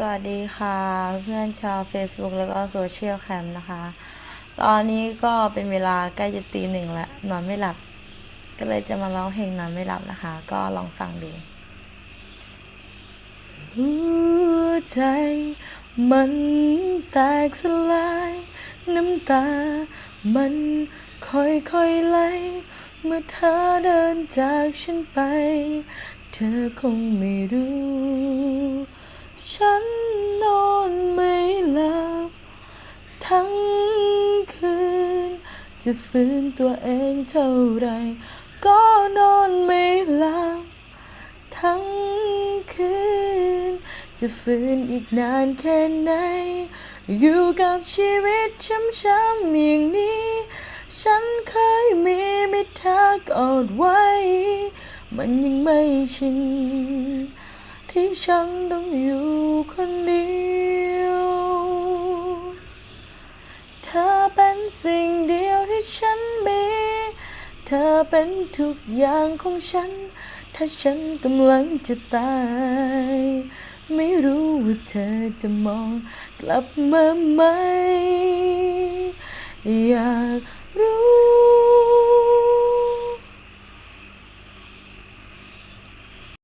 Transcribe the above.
สวัสดีค่ะ เพื่อนชาว Facebook แล้วก็โซเชียลแคมนะคะ ตอนนี้ก็เป็นเวลาใกล้จะตีหนึ่งแล้วนอนไม่หลับ ก็เลยจะมาร้องเพลงนอนไม่หลับนะคะ ก็ลองฟังดูหัวใจมันแตกสลาย น้ำตา มันค่อยๆไหล เมื่อเธอเดินจากฉันไป เธอคงไม่รู้ จะฟื้นตัวเองเท่าไร ก็นอนไม่หลับทั้งคืน จะฟื้นอีกนานแค่ไหน อยู่กับชีวิตช้ำๆอย่างนี้ ฉันเคยมีมิตรทักอดไว้ มันยังไม่ชินที่ฉันต้องอยู่คนเดียว เธอ เป็นสิ่งเดียวที่ฉันมี เธอเป็นทุกอย่างของฉัน ถ้าฉันกำลังจะตาย ไม่รู้ว่าเธอจะมองกลับมาไหม อยาก